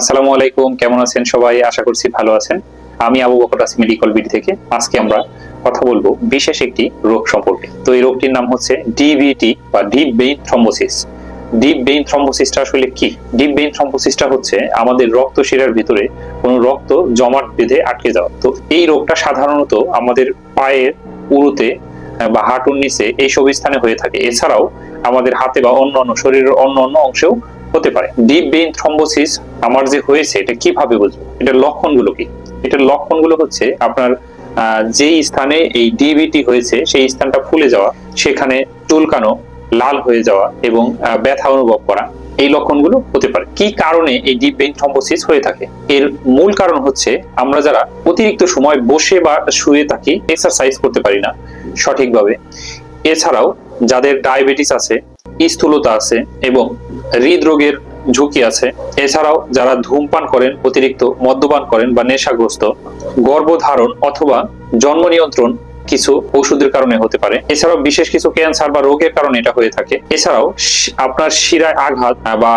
আসসালামু আলাইকুম, কেমন আছেন সবাই? আশা করছি ভালো আছেন। আমি আবু বকর আসি মেডিকেল বিডি থেকে। আজকে আমরা কথা বলব বিশেষ একটি রোগ সম্পর্কে। তো এই রোগটির নাম হচ্ছে ডিভিটি বা deep vein thrombosis deep vein থ্রম্বোসিসটা আসলে কি? ডিপ বেইন থ্রম্বোসিসটা হচ্ছে আমাদের রক্ত শিরার ভিতরে কোনো রক্ত জমাট বেঁধে আটকে যাওয়া। তো এই রোগটা সাধারণত আমাদের পায়ের উরুতে বা হাঁটুর নিচে এইসব স্থানে হয়ে থাকে। এছাড়াও আমাদের হাতে বা অন্য অন্য শরীরের অন্য অন্য অংশেও হতে পারে। ডিপ বেইন থ্রম্বোসিস আমার যে হয়েছে, এটা কীভাবে বুঝব? এটার লক্ষণগুলো কি? এটার লক্ষণগুলো হচ্ছে আপনার যেই স্থানে এই ডিবিটি হয়েছে, সেই স্থানটা ফুলে যাওয়া, সেখানে চুলকানো, লাল হয়ে যাওয়া এবং ব্যথা অনুভব করা, এই লক্ষণগুলো হতে পারে। কি কারণে এই ডিপ বেইন থ্রম্বোসিস হয়ে থাকে? এর মূল কারণ হচ্ছে আমরা যারা অতিরিক্ত সময় বসে বা শুয়ে থাকি এক্সারসাইজ করতে পারি না সঠিকভাবে। এছাড়াও যাদের ডায়াবেটিস আছে, স্থূলতা আছে এবং হৃদরোগের ঝুঁকি আছে। এছাড়াও যারা ধূমপান করেন, অতিরিক্ত মদ্যপান করেন বা নেশাগ্রস্ত, গর্ভধারণ অথবা জন্ম নিয়ন্ত্রণ কিছু ওষুধের কারণে হতে পারে। এছাড়াও বিশেষ কিছু ক্যান্সার বা রোগের কারণে এটা হয়ে থাকে। এছাড়াও আপনার শিরায় আঘাত বা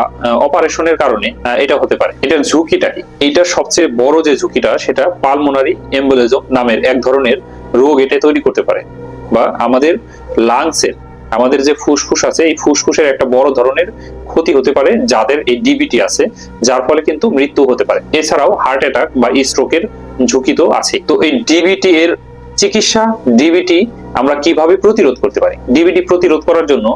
অপারেশনের কারণে এটা হতে পারে। এটার ঝুঁকিটা কি? এইটার সবচেয়ে বড় যে ঝুঁকিটা, সেটা পালমোনারি এম্বুলেজম নামের এক ধরনের রোগ এটা তৈরি করতে পারে বা আমাদের লাংসের আমাদের যে ফুসফুস আছে, এই ফুসফুসের একটা বড় ধরনের ক্ষতি হতে পারে যাদের এই ডিবিটি আছে, যার ফলে কিন্তু মৃত্যু হতে পারে। এছাড়াও হার্ট অ্যাটাক বা স্ট্রোকের ঝুঁকি তো আছে তো এই ডিবিটি এর চিকিৎসা ডিবিটি আমরা কীভাবে প্রতিরোধ করতে পারি? ডিবিটি প্রতিরোধ করার জন্য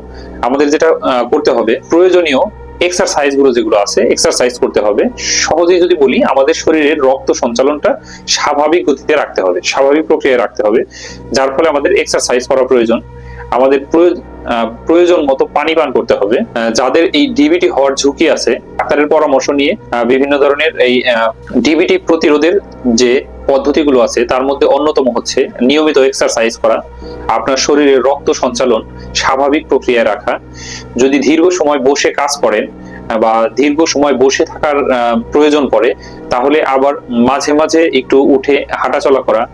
আমাদের যেটা করতে হবে, প্রয়োজনীয় এক্সারসাইজগুলো যেগুলো আছে এক্সারসাইজ করতে হবে। সহজেই যদি বলি, আমাদের শরীরের রক্ত সঞ্চালনটা স্বাভাবিক গতিতে রাখতে হবে, স্বাভাবিক প্রক্রিয়ায় রাখতে হবে, যার ফলে আমাদের এক্সারসাইজ করা প্রয়োজন। আমাদের প্রয়োজ- প্রয়োজন মতো পানি পান করতে হবে। যাদের এই ডিবিটি হওয়ার ঝুঁকি আছে, ডাক্তারের পরামর্শ নিয়ে বিভিন্ন ধরনের এই ডিবিটি প্রতিরোধের যে পদ্ধতিগুলো আছে, তার মধ্যে অন্যতম হচ্ছে নিয়মিত এক্সারসাইজ করা, আপনার শরীরের রক্ত সঞ্চালন স্বাভাবিক প্রক্রিয়ায় রাখা। যদি দীর্ঘ সময় বসে কাজ করেন বা দীর্ঘ সময় বসে থাকার প্রয়োজন পড়ে, তাহলে আবার মাঝে মাঝে একটু উঠে হাঁটাচলা করা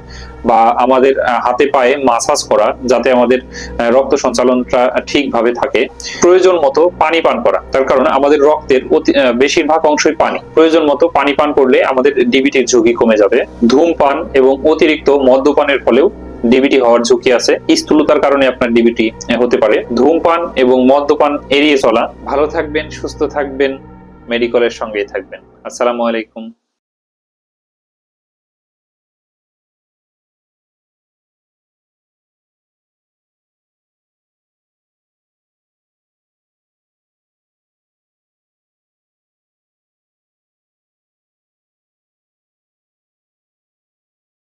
বা আমাদের হাতে পায়ে মাসাজ করা যাতে আমাদের রক্ত সঞ্চালনটা ঠিকভাবে থাকে। প্রয়োজন মতো পানি পান করা, তার কারণ আমাদের রক্তের অতি- বেশিরভাগ অংশই পানি। প্রয়োজন মতো পানি পান করলে আমাদের ডিবিটির ঝুঁকি কমে যাবে। ধূমপান এবং অতিরিক্ত মদ্যপানের ফলেও ডিবিটি হওয়ার ঝুঁকি আছে। স্থূলতার কারণে আপনার ডিবিটি হতে পারে। ধূমপান এবং মদ্যপান এড়িয়ে চলা। ভালো থাকবেন, সুস্থ থাকবেন মেডিকেলের সঙ্গেই থাকবেন। আসসালামু আলাইকুম।